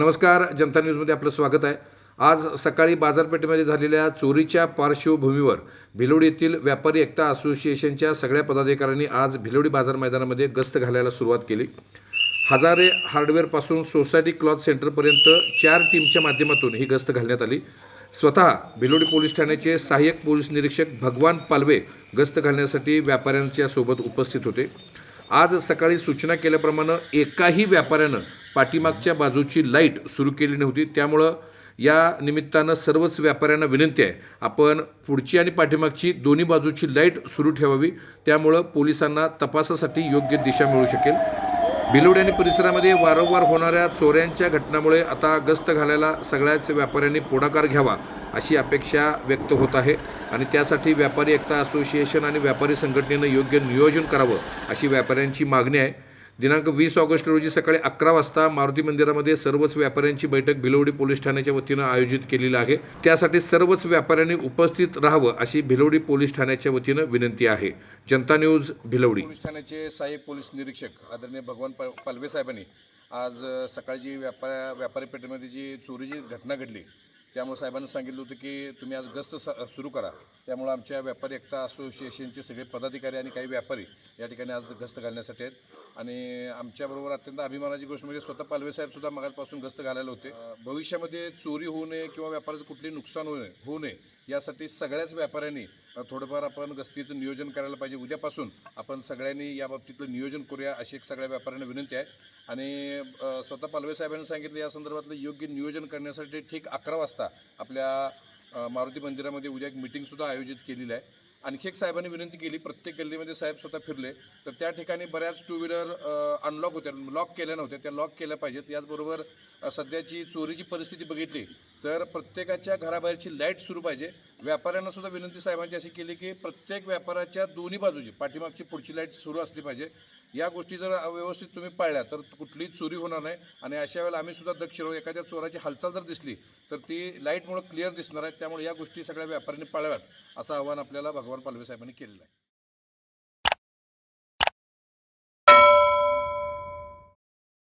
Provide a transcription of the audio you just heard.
नमस्कार जनता न्यूजमध्ये आपलं स्वागत आहे. आज सकाळी बाजारपेठेमध्ये झालेल्या चोरीच्या पार्श्वभूमीवर भिलोडी येथील व्यापारी एकता असोसिएशनच्या सगळ्या पदाधिकाऱ्यांनी आज भिलोडी बाजार मैदानामध्ये गस्त घालायला सुरुवात केली. हजारे हार्डवेअरपासून सोसायटी क्लॉथ सेंटरपर्यंत चार टीमच्या माध्यमातून ही गस्त घालण्यात आली. स्वतः भिलोडी पोलीस ठाण्याचे सहाय्यक पोलीस निरीक्षक भगवान पालवे गस्त घालण्यासाठी व्यापाऱ्यांच्या सोबत उपस्थित होते. आज सकाळी सूचना केल्याप्रमाणे एकाही व्यापाऱ्यानं पाठीमागच्या बाजूची लाइट सुरू केली नव्हती. त्यामुळं या निमित्तानं सर्वच व्यापाऱ्यांना विनंती आहे आपण पुढची आणि पाठीमागची दोन्ही बाजूची लाइट सुरू ठेवावी. त्यामुळं पोलिसांना तपासासाठी योग्य दिशा मिळू शकेल. बिलोडी आणि परिसरामध्ये वारंवार होणाऱ्या चोऱ्यांच्या घटनामुळे आता गस्त घालायला सगळ्याच व्यापाऱ्यांनी पुढाकार घ्यावा अशी अपेक्षा व्यक्त होत आहे आणि त्यासाठी व्यापारी एकता असोसिएशन आणि व्यापारी संघटनेनं योग्य नियोजन करावं अशी व्यापाऱ्यांची मागणी आहे. दिनांक वीस ऑगस्ट रोजी सकाळी अकरा वाजता मारुती मंदिरामध्ये सर्वच व्यापाऱ्यांची बैठक भिलवडी पोलीस ठाण्याच्या वतीनं आयोजित केलेली आहे. त्यासाठी सर्वच व्यापाऱ्यांनी उपस्थित राहावं अशी भिलवडी पोलीस ठाण्याच्या वतीनं विनंती आहे. जनता न्यूज भिलवडी. पोलीस ठाण्याचे साहेब पोलीस निरीक्षक आदरणीय भगवान पालवे साहेबांनी आज सकाळची सकाळी जी व्यापार व्यापारी पेठेमध्ये जी चोरीची घटना घडली त्यामुळे साहेबांनी सांगितलं होतं की तुम्ही आज गस्त स सुरू करा. त्यामुळे आमच्या व्यापारी एकता असोसिएशनचे सगळे पदाधिकारी आणि काही व्यापारी या ठिकाणी आज गस्त घालण्यासाठी आहेत. आणि आमच्याबरोबर अत्यंत अभिमानाची गोष्ट म्हणजे स्वतः पालवेसाहेबसुद्धा मगाजपासून गस्त घालायला होते. भविष्यामध्ये चोरी होऊ नये किंवा व्यापाराचं कुठलेही नुकसान होऊ नये होऊ नये यासाठी सगळ्याच व्यापाऱ्यांनी थोडंफार आपण गस्तीचं नियोजन करायला पाहिजे. उद्यापासून आपण सगळ्यांनी या बाबतीतलं नियोजन करूया अशी एक सगळ्या व्यापाऱ्यांना विनंती आहे. आणि स्वतः पालवे साहेबांनी सांगितलं या संदर्भातलं योग्य नियोजन करण्यासाठी ठीक अकरा वाजता आपल्या मारुती मंदिरामध्ये उद्या एक मिटिंगसुद्धा आयोजित केलेली आहे. आणखी एक साहेबांनी विनंती केली प्रत्येक गल्लीमध्ये साहेब स्वतः फिरले तर त्या ठिकाणी बऱ्याच टू व्हीलर अनलॉक होत्या लॉक केल्या नव्हत्या त्या लॉक केल्या पाहिजेत. याचबरोबर सध्याची चोरीची परिस्थिती बघितली तर प्रत्येकाच्या घराबाहेरची लाइट सुरू पाहिजे. व्यापाऱ्यांना सुद्धा विनंती साहेबांची अशी केली की प्रत्येक व्यापाराच्या दोन्ही बाजूची पाठीमागची पुढची लाइट सुरू असली पाहिजे. या गोष्टी जर व्यवस्थित तुम्ही पाळल्या तर कुठलीही चोरी होणार नाही. आणि अशा वेळेला आम्ही सुद्धा दक्ष राहू. एखाद्या चोराची हालचाल जर दिसली तर ती लाईटमुळे क्लिअर दिसणार आहे. त्यामुळे या गोष्टी सगळ्या व्यापाऱ्यांनी पाळाव्यात असं आवाहन आपल्याला भगवान पालवे साहेबांनी केलेलं आहे.